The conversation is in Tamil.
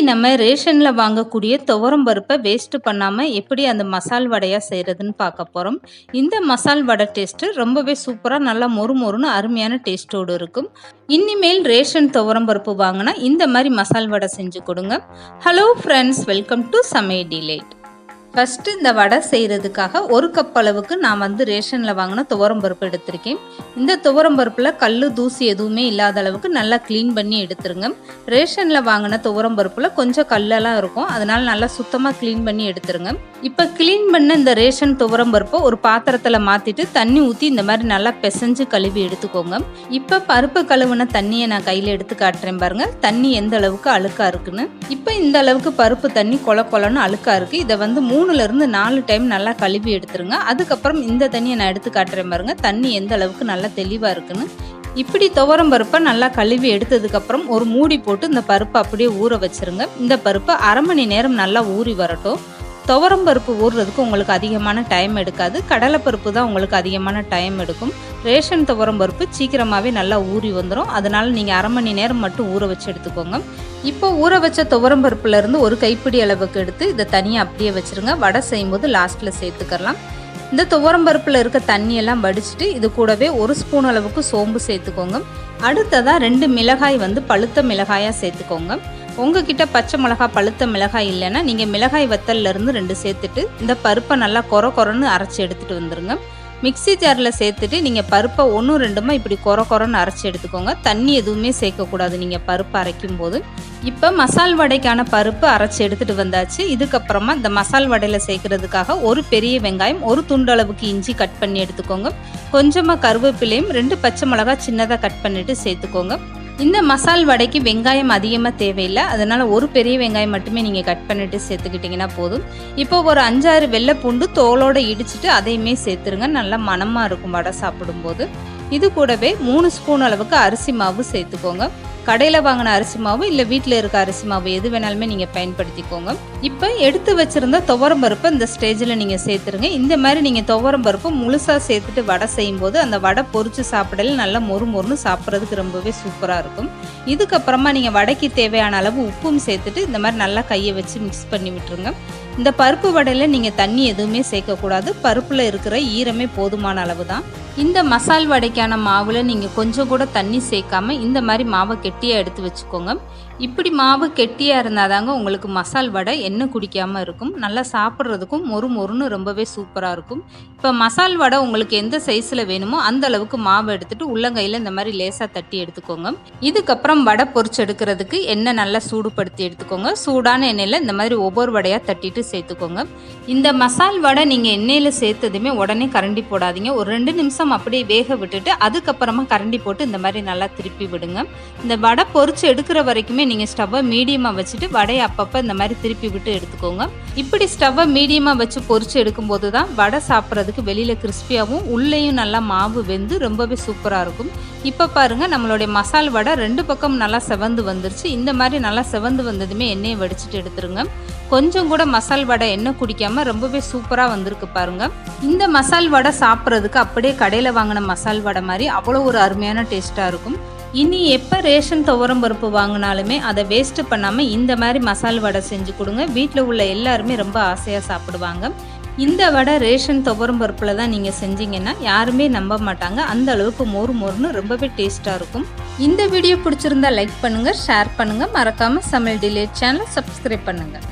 நம்ம ரேஷனில் வாங்கக்கூடிய துவரம் பருப்பை வேஸ்ட்டு பண்ணாமல் எப்படி அந்த மசால் வடையாக செய்கிறதுன்னு பார்க்க போகிறோம் இந்த மசால் வடை டேஸ்ட்டு ரொம்பவே சூப்பராக நல்லா மொறு மொறுன்னு அருமையான டேஸ்ட்டோடு இருக்கும். இனிமேல் ரேஷன் துவரம் பருப்பு வாங்கினா இந்த மாதிரி மசால் வடை செஞ்சு கொடுங்க. ஹலோ ஃப்ரெண்ட்ஸ் வெல்கம் டு சமை டிலேட் ஃபஸ்ட்டு இந்த வடை செய்கிறதுக்காக ஒரு கப் அளவுக்கு நான் வந்து ரேஷனில் வாங்கின துவரம் பருப்பு எடுத்திருக்கேன். இந்த துவரம் பருப்பில் கல் தூசி எதுவுமே இல்லாத அளவுக்கு நல்லா க்ளீன் பண்ணி எடுத்துருங்க. ரேஷனில் வாங்கின துவரம் பருப்பில் கொஞ்சம் கல்லெல்லாம் இருக்கும். அதனால் நல்லா சுத்தமாக க்ளீன் பண்ணி எடுத்துருங்க. இப்போ க்ளீன் பண்ண இந்த ரேஷன் துவரம் பருப்பை ஒரு பாத்திரத்தில் மாற்றிட்டு தண்ணி ஊற்றி இந்த மாதிரி நல்லா பிசைஞ்சு கழுவி எடுத்துக்கோங்க. இப்போ பருப்பு கழுவுன தண்ணியை நான் கையில் எடுத்து காட்டுறேன் பாருங்கள் தண்ணி எந்த அளவுக்கு அழுக்காக இருக்குன்னு. இப்போ இந்த அளவுக்கு பருப்பு தண்ணி கொல கொலன்னு அழுக்காக இருக்குது இதை வந்து மூ மூணுலேருந்து நாலு டைம் நல்லா கழுவி எடுத்துருங்க. அதுக்கப்புறம் இந்த தண்ணியை நான் எடுத்து காட்டுறேன் பாருங்கள் தண்ணி எந்த அளவுக்கு நல்லா தெளிவாக இருக்குன்னு. இப்படி துவரம் பருப்பை நல்லா கழுவி எடுத்ததுக்கப்புறம் ஒரு மூடி போட்டு இந்த பருப்பை அப்படியே ஊற வச்சிருங்க. இந்த பருப்பை அரை மணி நேரம் நல்லா ஊறி வரட்டும். துவரம் பருப்பு ஊறுறதுக்கு உங்களுக்கு அதிகமான டைம் எடுக்காது. கடலைப்பருப்பு தான் உங்களுக்கு அதிகமான டைம் எடுக்கும். ரேஷன் துவரம் பருப்பு சீக்கிரமாகவே நல்லா ஊறி வந்துடும் அதனால் நீங்கள் அரை மணி நேரம் மட்டும் ஊற வச்சு எடுத்துக்கோங்க. இப்போ ஊற வச்ச துவரம் பருப்புலேருந்து ஒரு கைப்பிடி அளவுக்கு எடுத்து இதை தனியாக அப்படியே வச்சுருங்க. வடை செய்யும்போது லாஸ்ட்டில் சேர்த்துக்கலாம். இந்த துவரம் பருப்பில் இருக்க தண்ணியெல்லாம் வடிச்சிட்டு இது கூடவே ஒரு ஸ்பூன் அளவுக்கு சோம்பு சேர்த்துக்கோங்க. அடுத்ததாக ரெண்டு மிளகாய் வந்து பழுத்த மிளகாயாக சேர்த்துக்கோங்க. உங்ககிட்ட பச்சை மிளகாய் பழுத்த மிளகாய் இல்லைன்னா நீங்கள் மிளகாய் வத்தல்லேருந்து ரெண்டு சேர்த்துட்டு இந்த பருப்பை நல்லா கொர கொரன்னு அரைச்சி எடுத்துகிட்டு வந்துடுங்க மிக்ஸி ஜாரில் சேர்த்துட்டு நீங்கள் பருப்பை ஒன்றும் ரெண்டுமா இப்படி கொர கொரன்னு அரைச்சி எடுத்துக்கோங்க. தண்ணி எதுவுமே சேர்க்கக்கூடாது நீங்கள் பருப்பு அரைக்கும் போது இப்போ மசால் வடைக்கான பருப்பு அரைச்சி எடுத்துகிட்டு வந்தாச்சு. இதுக்கப்புறமா இந்த மசால் வடையில் சேர்க்கறதுக்காக ஒரு பெரிய வெங்காயம் ஒரு துண்டளவுக்கு இஞ்சி கட் பண்ணி எடுத்துக்கோங்க. கொஞ்சமாக கருவேப்பிலையும் ரெண்டு பச்சை மிளகா சின்னதாக கட் பண்ணிவிட்டு சேர்த்துக்கோங்க. இந்த மசால் வடைக்கு வெங்காயம் அதிகமாக தேவையில்லை. அதனால் ஒரு பெரிய வெங்காயம் மட்டுமே நீங்கள் கட் பண்ணிவிட்டு சேர்த்துக்கிட்டிங்கன்னா போதும். இப்போ ஒரு அஞ்சாறு வெள்ளை பூண்டு தோலோடு இடிச்சிட்டு அதையுமே சேர்த்துருங்க. நல்லா மணமாக இருக்கும் வடை சாப்பிடும்போது. இது கூடவே மூணு ஸ்பூன் அளவுக்கு அரிசி மாவு சேர்த்துக்கோங்க. கடையில் வாங்கின அரிசி மாவு இல்லை வீட்டில் இருக்க அரிசி மாவு எது வேணாலுமே நீங்கள் பயன்படுத்திக்கோங்க. இப்போ எடுத்து வச்சுருந்த துவரம் பருப்பு இந்த ஸ்டேஜில் நீங்கள் சேர்த்துருங்க. இந்த மாதிரி நீங்கள் துவரம் பருப்பு முழுசாக சேர்த்துட்டு வடை செய்யும்போது அந்த வடை பொறிச்சு சாப்பிடல நல்லா மொறு மொறுன்னு சாப்பிட்றதுக்கு ரொம்பவே சூப்பராக இருக்கும். இதுக்கப்புறமா நீங்கள் வடைக்கு தேவையான அளவு உப்பும் சேர்த்துட்டு இந்த மாதிரி நல்லா கையை வச்சு மிக்ஸ் பண்ணி விட்டுருங்க. இந்த பருப்பு வடையில் நீங்கள் தண்ணி எதுவுமே சேர்க்கக்கூடாது. பருப்பில் இருக்கிற ஈரமே போதுமான அளவு தான் இந்த மசால் வடைக்கான மாவில் நீங்கள் கொஞ்சம் கூட தண்ணி சேர்க்காம இந்த மாதிரி மாவை கெட்டியாக எடுத்து வச்சுக்கோங்க. இப்படி மாவு கெட்டியாக இருந்தால் தாங்க உங்களுக்கு மசால் வடை எண்ணெய் குடிக்காமல் இருக்கும். நல்லா சாப்பிட்றதுக்கும் மொறு மொறுன்னு ரொம்பவே சூப்பராக இருக்கும். இப்போ மசால் வடை உங்களுக்கு எந்த சைஸில் வேணுமோ அந்த அளவுக்கு மாவு எடுத்துட்டு உள்ளங்கையில் இந்த மாதிரி லேசாக தட்டி எடுத்துக்கோங்க. இதுக்கப்புறம் வடை பொரிச்சு எடுக்கிறதுக்கு எண்ணெய் நல்லா சூடுபடுத்தி எடுத்துக்கோங்க. சூடான எண்ணெயில் இந்த மாதிரி ஒவ்வொரு வடையாக தட்டிட்டு சேர்த்துக்கோங்க. இந்த மசால் வடை நீங்கள் எண்ணெயில் சேர்த்ததுமே உடனே கரண்டி போடாதீங்க. ஒரு ரெண்டு நிமிஷம் அப்படியே வேக விட்டுட்டு அதுக்கப்புறமா கரண்டி போட்டு இந்த மாதிரி நல்லா திருப்பி விடுங்க. இந்த வடை பொரிச்சு எடுக்கிற வரைக்குமே நீங்கள் ஸ்டவ்வை மீடியமாக வச்சுட்டு வடையை அப்பப்போ இந்த மாதிரி திருப்பி விட்டு எடுத்துக்கோங்க. இப்படி ஸ்டவ்வை மீடியமாக வச்சு பொறிச்சு எடுக்கும்போது தான் வடை சாப்பிட்றதுக்கு வெளியில் கிறிஸ்பியாகவும் உள்ளேயும் நல்லா மாவு வெந்து ரொம்பவே சூப்பராக இருக்கும். இப்போ பாருங்கள் நம்மளுடைய மசால் வடை ரெண்டு பக்கம் நல்லா செவந்து வந்துருச்சு. இந்த மாதிரி நல்லா செவந்து வந்ததுமே எண்ணெயை வடிச்சிட்டு எடுத்துருங்க. கொஞ்சம் கூட மசால் வடை எண்ணெய் குடிக்காமல் ரொம்பவே சூப்பராக வந்திருக்கு பாருங்க. இந்த மசால் வடை சாப்பிட்றதுக்கு அப்படியே கடையில் வாங்கின மசால் வடை மாதிரி அவ்வளோ ஒரு அருமையான டேஸ்ட்டாக இருக்கும். இனி எப்போ ரேஷன் துவரம் பருப்பு வாங்கினாலுமே அதை வேஸ்ட்டு பண்ணாமல் இந்த மாதிரி மசால் வடை செஞ்சு கொடுங்க. வீட்டில் உள்ள எல்லாருமே ரொம்ப ஆசையாக சாப்பிடுவாங்க. இந்த வடை ரேஷன் துவரம் பருப்பில் தான் நீங்கள் செஞ்சீங்கன்னா யாருமே நம்ப மாட்டாங்க. அந்த அளவுக்கு மோர் மோர்னு ரொம்பவே டேஸ்ட்டாக இருக்கும். இந்த வீடியோ பிடிச்சிருந்தா லைக் பண்ணுங்கள் ஷேர் பண்ணுங்கள் மறக்காமல் சமையல் டிலே சேனல் சப்ஸ்கிரைப் பண்ணுங்கள்